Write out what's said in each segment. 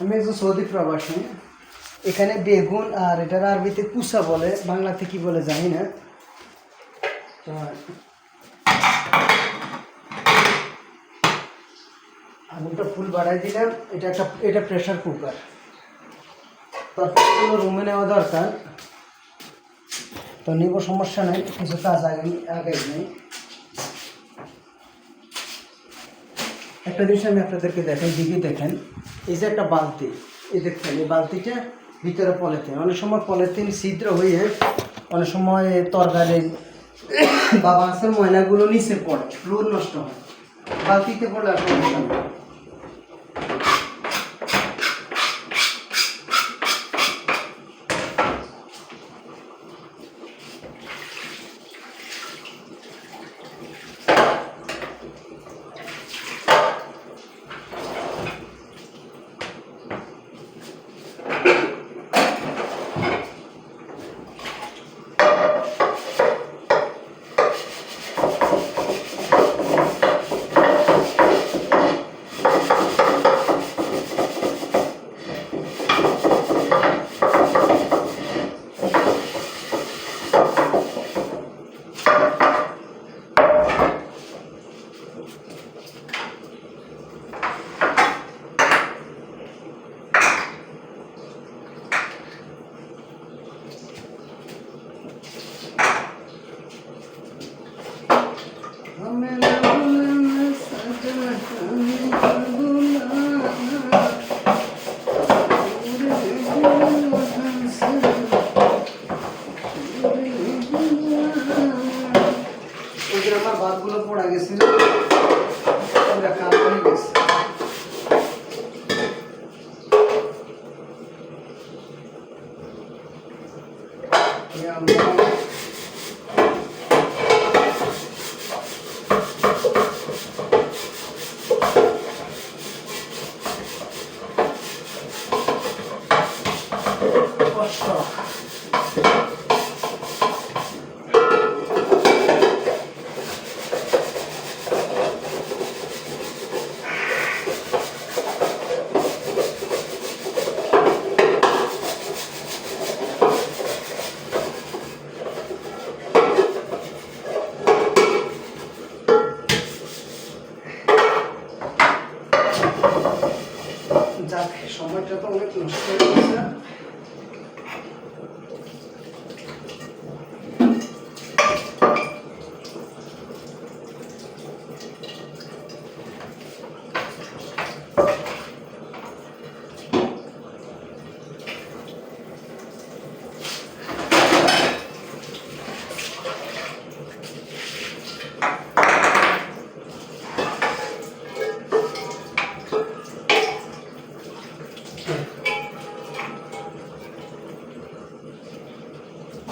আমি একজন সৌদি প্রবাসী। এখানে বেগুন আর এটার আরবিতে কুসা বলে, বাংলাতে কি বলে জানি না। আগুনটা ফুল বাড়াই দিলাম, এটা একটা, এটা প্রেশার কুকার তরকারিগুলো রুমে নেওয়া দরকার। তো নিব, সমস্যা নাই, কিছু কাজ আগে আগে নেই। একটা জিনিস আমি আপনাদেরকে দেখাই দিকে দেখেন। এই যে একটা বালতি, এই দেখছেন এই বালতিটা ভিতরে পলিথিন। অনেক সময় পলিথিন ছিদ্র হয়ে, অনেক সময় তরকারি বা বাসের ময়লাগুলো নিচে পড়ে ফ্লোর নষ্ট হয়। বালতিতে পড়লে সমস্যা বাদগুলো পড়া গেছিল। হয়ে গেছে। যাক সময়টা তো অনেক নষ্ট হয়ে গেছে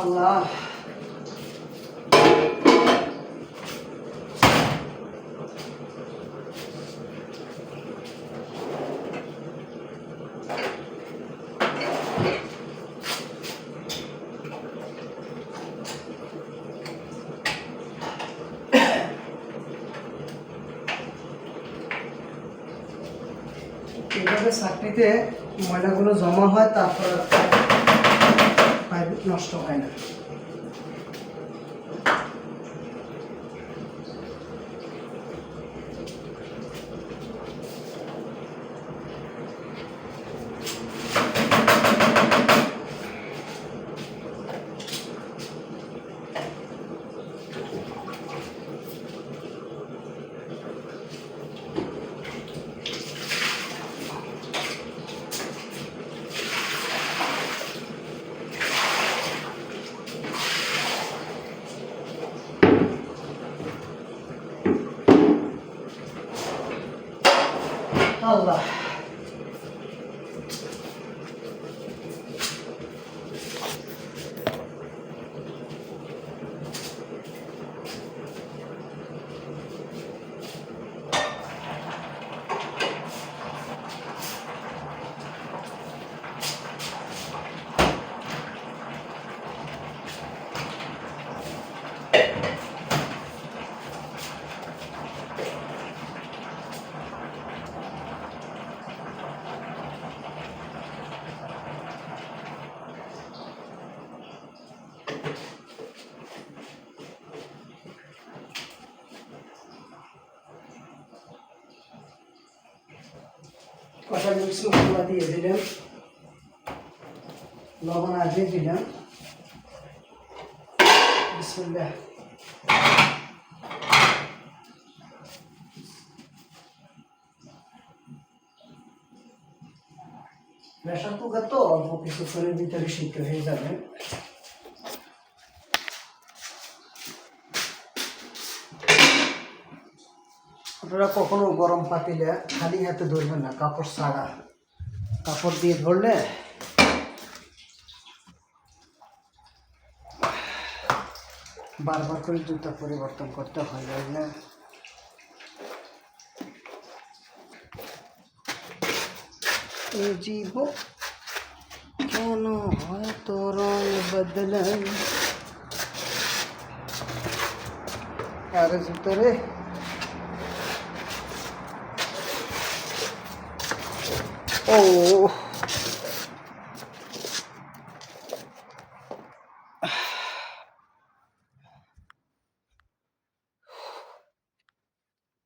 আল্লাহ এইভাবে ময়লাগুলো জমা হয় তারপর নষ্ট হয় না। কটা মিক্স মশলা দিয়ে দিলাম। লবণ আগে বিসমিল্লাহ। প্রেশার কুকার তো অল্প কিছু কিছুক্ষণের ভিতরে সিদ্ধ হয়ে যাবে। আপনারা কখনো গরম পাতিলে খালি হাতে ধরবেন না, কাপড় ছাড়া। কাপড় দিয়ে ধরলে বারবার করে জুতা পরিবর্তন করতে হয় না জীব কেন হয় তো রং বদলাই আরে জুতরে ও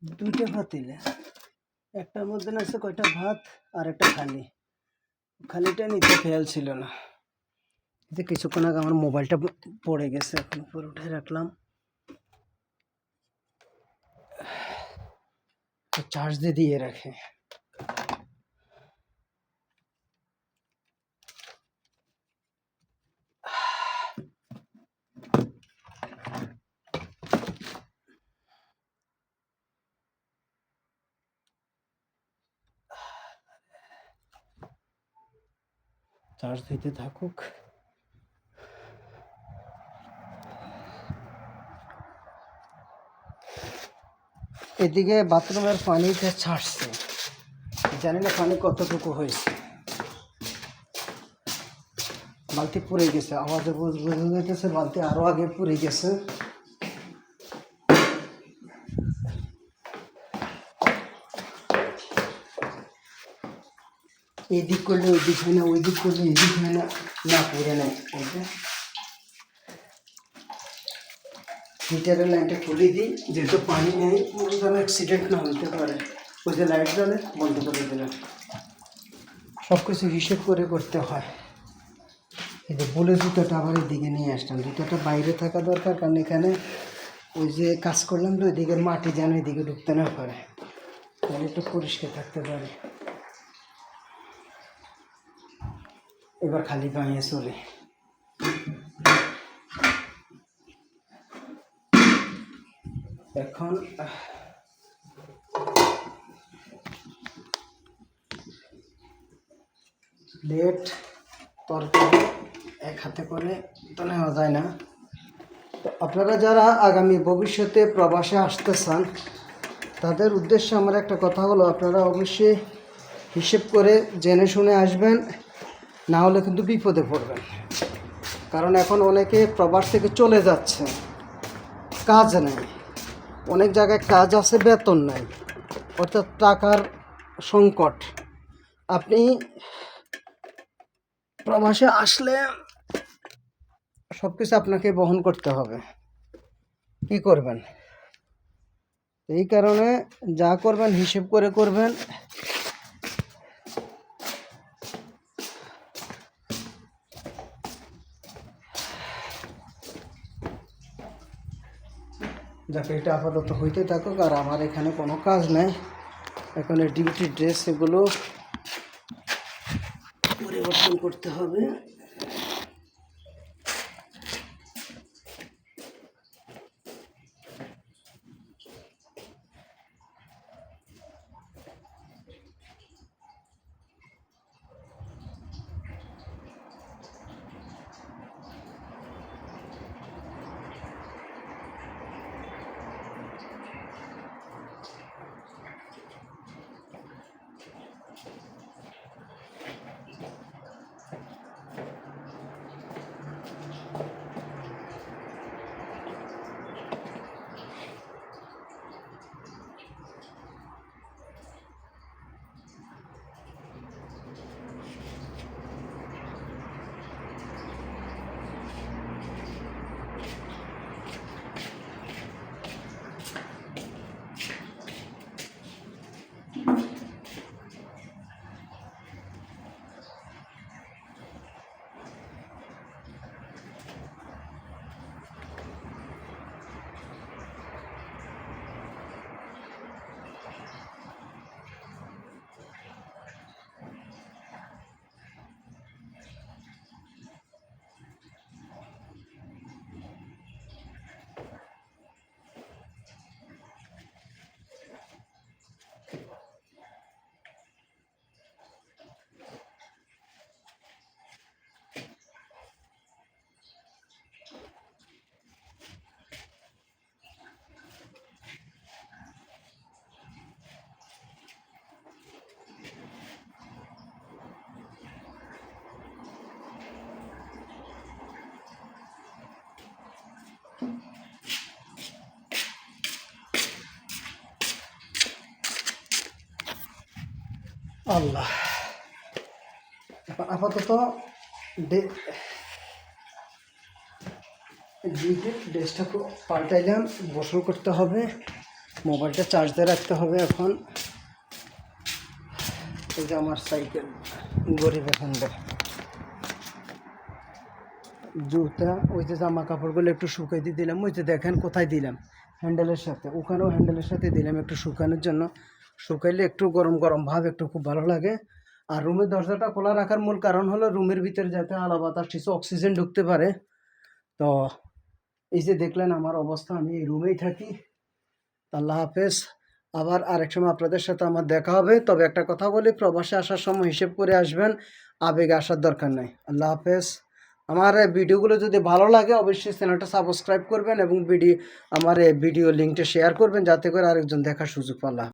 দুইটা পাতিলে একটার মধ্যে না আছে কয়টা ভাত আর একটা খালি খালিটা নিতে খেয়াল ছিল না। যে কিছুক্ষণ আগে আমার মোবাইলটা প- পড়ে গেছে, এখন উপরে উঠে রাখলাম। চার্জ দিয়ে দিয়ে রাখে। চার্জ দিতে থাকুক। এদিকে বাথরুমের পানিটা ছাড়ছে, জানি না পানি কতটুকু হয়েছে। বালতি পুড়ে গেছে, আওয়াজে বুঝ- যাইতেছে বালতি আরও আগে পুড়ে গেছে। এদিক করলে ওই দিক হয় না ওই দিক করলে এদিক হয় না না পুড়ে যে হিটারের লাইনটা খুলে দিই যেহেতু পানি নেই যেন অ্যাক্সিডেন্ট না হতে পারে ওই যে লাইট জ্বলে বন্ধ করে দিলাম সব কিছু হিসেব করে করতে হয় এই যে বলে জুতোটা আবার এদিকে নিয়ে আসলাম জুতোটা বাইরে থাকা দরকার কারণ এখানে ওই যে কাজ করলাম তো ওইদিকের মাটি যেন এদিকে ঢুকতে না পারে তাহলে একটু পরিষ্কার থাকতে পারে এবার খালি পায়ে চলে। এখন প্লেট তরকারি এক হাতে করে তো নেওয়া যায় না। আপনারা যারা আগামী ভবিষ্যতে প্রবাসে আসতে চান, তাদের উদ্দেশ্যে আমার একটা কথা হলো, আপনারা অবশ্যই হিসেব করে জেনে শুনে আসবেন। না হলে কিন্তু বিপদে পড়বেন। কারণ এখন অনেকে প্রবাস থেকে চলে যাচ্ছে। কাজ নেই। অনেক জায়গায় কাজ আছে, বেতন নাই। অর্থাৎ টাকার সংকট। আপনি প্রবাসে আসলে সব কিছু আপনাকে বহন করতে হবে। কি করবেন? এই কারণে যা করবেন, হিসেব করে করবেন। যাকে এটা আপাতত হইতে থাকুক, আর আমার এখানে কোনো কাজ নাই। এখন এই ডিউটি ড্রেস এগুলো পরিবর্তন করতে হবে। আল্লাহ আপাতত জিপের ড্রেসটা পাল্টাইলাম, গোসল করতে হবে, মোবাইলটা চার্জ দিয়ে রাখতে হবে এখন। এই যে আমার সাইকেল, গরিব এখন জুতা, ওই যে জামা কাপড়গুলো একটু শুকাই দিয়ে দিলাম, ওই যে দেখেন কোথায় দিলাম। হ্যান্ডেলের সাথে, ওখানেও হ্যান্ডেলের সাথে দিলাম একটু শুকানোর জন্য। শুকাইলে একটু গরম গরম ভাব, একটু খুব ভালো লাগে। আর রুমের দরজাটা খোলা রাখার মূল কারণ হলো রুমের ভিতরে যাতে আলো বাতাস, কিছু অক্সিজেন ঢুকতে পারে। তো এই যে দেখলেন আমার অবস্থা, আমি এই রুমেই থাকি। আল্লাহ হাফেজ। আবার আরেক সময় আপনাদের সাথে আমার দেখা হবে। তবে একটা কথা বলি, প্রবাসে আসার সময় হিসেব করে আসবেন, আবেগে আসার দরকার নাই। আল্লাহ হাফেজ। আমার ভিডিওগুলো যদি ভালো লাগে, অবশ্যই চ্যানেলটা সাবস্ক্রাইব করবেন এবং ভিডিও আমার ভিডিও লিঙ্কটা শেয়ার করবেন, যাতে করে আরেকজন দেখার সুযোগ পাল্লা